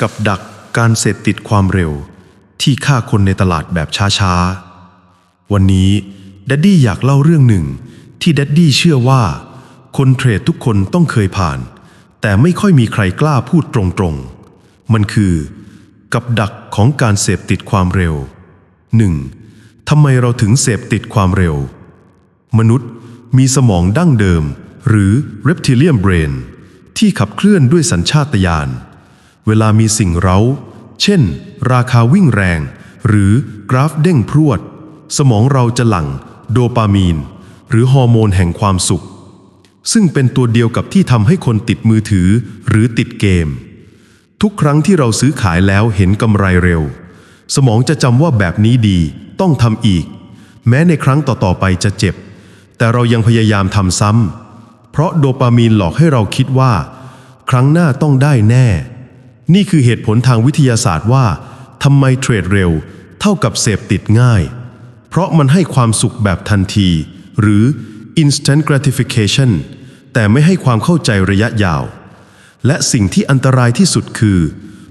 กับดักการเสพติดความเร็วที่ฆ่าคนในตลาดแบบช้าๆ วันนี้แดดดี้อยากเล่าเรื่องหนึ่ง ที่แดดดี้เชื่อว่า คนเทรดทุกคนต้องเคยผ่าน แต่ไม่ค่อยมีใครกล้าพูดตรงๆ มันคือ กับดักของการเสพติดความเร็ว 1. ทำไมเราถึงเสพติดความเร็ว มนุษย์มีสมองดั้งเดิม หรือ reptilian brain ที่ขับเคลื่อนด้วยสัญชาตญาณ เวลามีสิ่งเร้า เช่น ราคาวิ่งแรง หรือกราฟเด้งพรวด สมองเราจะหลั่ง โดปามีน หรือฮอร์โมนแห่งความสุข ซึ่งเป็นตัวเดียวกับที่ทำให้คนติดมือถือหรือติดเกม ทุกครั้งที่เราซื้อขายแล้วเห็นกำไรเร็ว สมองจะจำว่าแบบนี้ดี ต้องทำอีก แม้ในครั้งต่อๆไปจะเจ็บ แต่เรายังพยายามทำซ้ำเพราะโดปามีนหลอกให้เราคิดว่า ครั้งหน้าต้องได้แน่ นี่คือเหตุผลทางวิทยาศาสตร์ว่าทำไมเทรดเร็ว เท่ากับเสพติดง่าย เพราะมันให้ความสุขแบบทันที หรือ instant gratification แต่ไม่ให้ความเข้าใจระยะยาว และสิ่งที่อันตรายที่สุดคือ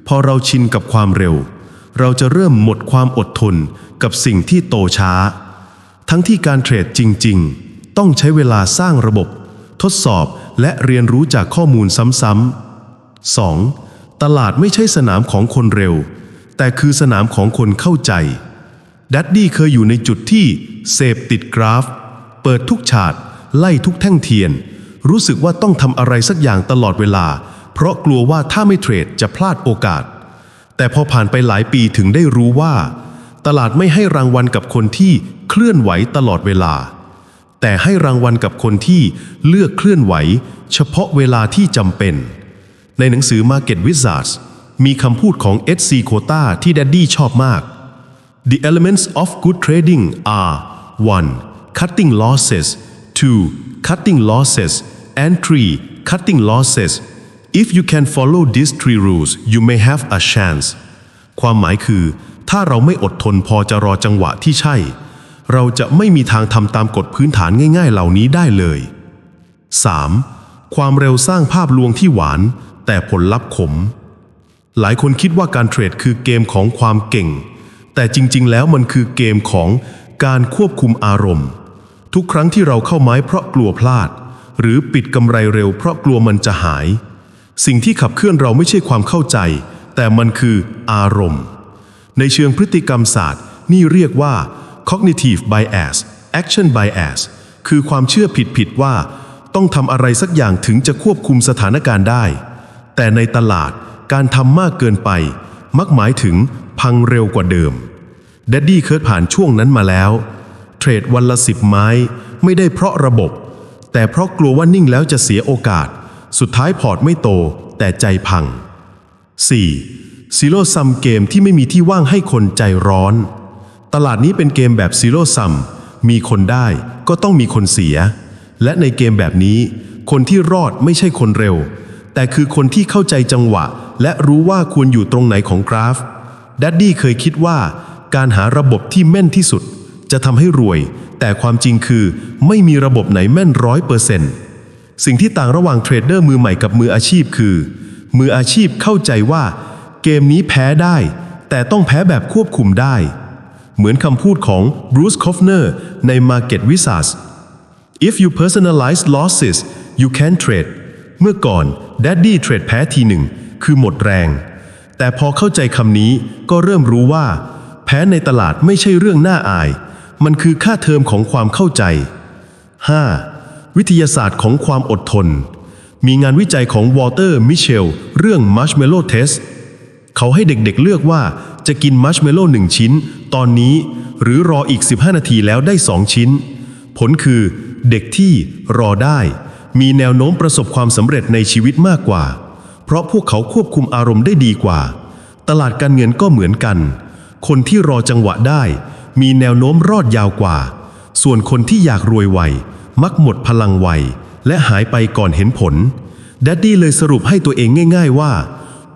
พอเราชินกับความเร็ว เราจะเริ่มหมดความอดทนกับสิ่งที่โตช้า ทั้งที่การเทรดจริง ๆ ต้องใช้เวลาสร้างระบบ ทดสอบและเรียนรู้จากข้อมูลซ้ำๆ 2. ตลาดไม่ใช่สนามของคนเร็ว แต่คือสนามของคนเข้าใจดัดดี้เคยอยู่ในจุดที่เสพติดกราฟ เปิดทุกฉาดไล่ทุกแท่งเทียน รู้สึกว่าต้องทำอะไรสักอย่างตลอดเวลา เพราะกลัวว่าถ้าไม่เทรดจะพลาดโอกาส แต่พอผ่านไปหลายปีถึงได้รู้ว่า ตลาดไม่ให้รางวัลกับคนที่เคลื่อนไหวตลอดเวลา แต่ให้รางวัลกับคนที่เลือกเคลื่อนไหว เฉพาะเวลาที่จำเป็น ในหนังสือ Market Wizards มีคำพูดของ H.C. Kota ที่แดดดี้ชอบมาก The elements of good trading are 1. Cutting losses 2. Cutting losses and 3. Cutting losses If you can follow these three rules you may have a chance ความหมายคือ ถ้าเราไม่อดทนพอจะรอจังหวะที่ใช่ เราจะไม่มีทางทำตามกฎพื้นฐานง่าย ๆ เหล่านี้ได้เลย 3. ความเร็วสร้างภาพลวงที่หวาน แต่ผลลัพธ์ขม หลายคนคิดว่าการเทรดคือเกมของความเก่ง แต่จริง ๆ แล้วมันคือเกมของการควบคุมอารมณ์ ทุกครั้งที่เราเข้าไม้เพราะกลัวพลาด หรือปิดกำไรเร็วเพราะกลัวมันจะหาย สิ่งที่ขับเคลื่อนเราไม่ใช่ความเข้าใจ แต่มันคืออารมณ์ ในเชิงพฤติกรรมศาสตร์ นี่เรียกว่า cognitive bias action bias คือความเชื่อผิดๆว่า ต้องทำอะไรสักอย่างถึงจะควบคุมสถานการณ์ได้ แต่ในตลาดการทำมากเกินไป มักหมายถึงพังเร็วกว่าเดิมแดดดี้เคยผ่านช่วงนั้นมาแล้ว เทรดวันละสิบไม้ ไม่ได้เพราะระบบ แต่เพราะกลัวว่านิ่งแล้วจะเสียโอกาส สุดท้ายพอร์ตไม่โต แต่ใจพัง 4. ซีโร่ซัมเกมที่ไม่มีที่ว่างให้คนใจร้อน ตลาดนี้เป็นเกมแบบซีโร่ซัมมีคนได้ก็ต้องมีคนเสีย และในเกมแบบนี้ คนที่รอดไม่ใช่คนเร็ว แต่คือคนที่เข้าใจจังหวะ และรู้ว่าควรอยู่ตรงไหนของกราฟดัดดี้เคยคิดว่าการหาระบบที่แม่นที่สุด จะทำให้รวย แต่ความจริงคือ ไม่มีระบบไหนแม่นร้อยเปอร์เซ็นต์สิ่งที่ต่างระหว่างเทรดเดอร์มือใหม่กับมืออาชีพคือ มืออาชีพเข้าใจว่า เกมนี้แพ้ได้ แต่ต้องแพ้แบบควบคุมได้ เหมือนคำพูดของบรูซคอฟเนอร์ใน Market Wizards If you personalize losses you can trade เมื่อก่อน Daddy เทรดแพ้ทีหนึ่งคือหมดแรง แต่พอเข้าใจคำนี้ก็เริ่มรู้ว่า แพ้ในตลาดไม่ใช่เรื่องน่าอาย มันคือค่าเทอมของความเข้าใจ 5. วิทยาศาสตร์ของความอดทน มีงานวิจัยของวอเตอร์มิเชลเรื่อง Marshmallow Test เขาให้เด็กๆเลือกว่าจะกินมัชเมลโล่หนึ่งชิ้น ตอนนี้หรือรออีก 15 นาทีแล้วได้ 2 ชิ้น ผลคือเด็กที่รอได้ มีแนวโน้มประสบความสำเร็จในชีวิตมากกว่า เพราะพวกเขาควบคุมอารมณ์ได้ดีกว่า ตลาดการเงินก็เหมือนกัน คนที่รอจังหวะได้ มีแนวโน้มรอดยาวกว่า ส่วนคนที่อยากรวยไวมักหมดพลังไวและหายไปก่อนเห็นผลดัดดี้เลยสรุปให้ตัวเองง่าย ๆว่า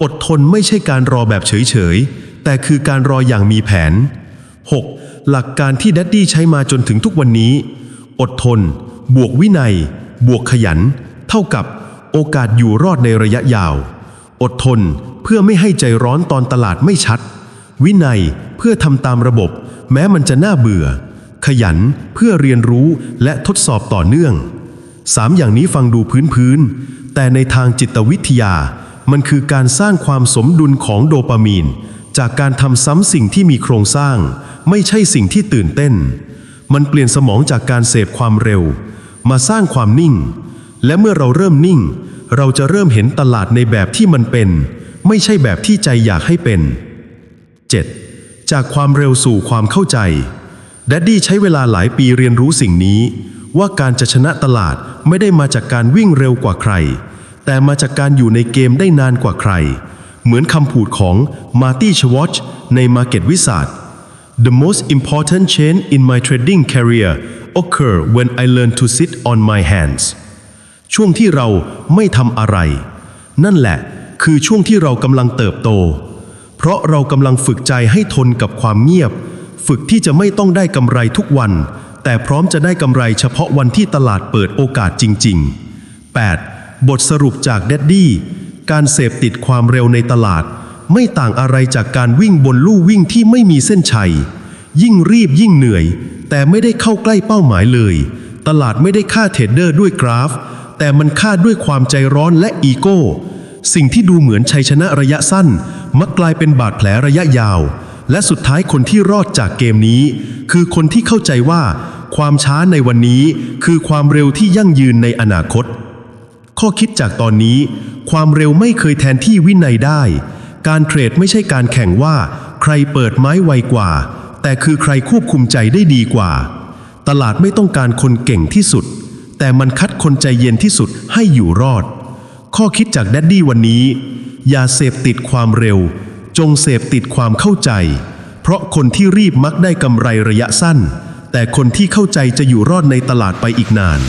อดทนไม่ใช่การรอแบบเฉยๆ แต่คือการรออย่างมีแผน 6. หลักการที่ดัดดี้ใช้มาจนถึงทุกวันนี้ อดทน บวกวินัย บวกขยัน เท่ากับโอกาสอยู่รอดในระยะยาว อดทนเพื่อไม่ให้ใจร้อนตอนตลาดไม่ชัด วินัยเพื่อทำตามระบบ แม้มันจะน่าเบื่อ ขยันเพื่อเรียนรู้และทดสอบต่อเนื่องสามอย่างนี้ฟังดูพื้นๆแต่ในทางจิตวิทยา มันคือการสร้างความสมดุลของโดปามีน จากการทำซ้ำสิ่งที่มีโครงสร้าง ไม่ใช่สิ่งที่ตื่นเต้น มันเปลี่ยนสมองจากการเสพความเร็ว มาสร้างความนิ่ง และเมื่อเราเริ่มนิ่ง เราจะเริ่มเห็นตลาดในแบบที่มันเป็น ไม่ใช่แบบที่ใจอยากให้เป็น 7. จากความเร็วสู่ความเข้าใจแดดดี้ใช้เวลาหลายปีเรียนรู้สิ่งนี้ ว่าการจะชนะตลาดไม่ได้มาจากการวิ่งเร็วกว่าใคร แต่มาจากการอยู่ในเกมได้นานกว่าใคร เหมือนคำพูดของมาร์ตี้ชวอชใน Market Wizard The most important change in my trading career occur when I learn to sit on my hands ช่วงที่เราไม่ทำอะไร นั่นแหละคือช่วงที่เรากำลังเติบโต เพราะเรากำลังฝึกใจให้ทนกับความเงียบ ฝึกที่จะไม่ต้องได้กำไรทุกวัน แต่พร้อมจะได้กำไรเฉพาะวันที่ตลาดเปิดโอกาสจริง ๆ 8. บทสรุปจากเดดดี้การเสพติดความเร็วในตลาด ไม่ต่างอะไรจากการวิ่งบนลู่วิ่งที่ไม่มีเส้นชัย ยิ่งรีบยิ่งเหนื่อย แต่ไม่ได้เข้าใกล้เป้าหมายเลย ตลาดไม่ได้ฆ่าเทรดเดอร์ด้วยกราฟ แต่มันฆ่าด้วยความใจร้อนและอีโก้ สิ่งที่ดูเหมือนชัยชนะระยะสั้น มักกลายเป็นบาดแผลระยะยาว และสุดท้ายคนที่รอดจากเกมนี้ คือคนที่เข้าใจว่า ความช้าในวันนี้คือความเร็วที่ยั่งยืนในอนาคต ข้อคิดจากตอนนี้ ความเร็วไม่เคยแทนที่วินัยได้ การเทรดไม่ใช่การแข่งว่า ใครเปิดไม้ไวกว่า แต่คือใครควบคุมใจได้ดีกว่า ตลาดไม่ต้องการคนเก่งที่สุด แต่มันคัดคนใจเย็นที่สุดให้อยู่รอด ข้อคิดจากแดดดี้วันนี้ อย่าเสพติดความเร็ว จงเสพติดความเข้าใจ เพราะคนที่รีบมักได้กำไรระยะสั้น แต่คนที่เข้าใจจะอยู่รอดในตลาดไปอีกนาน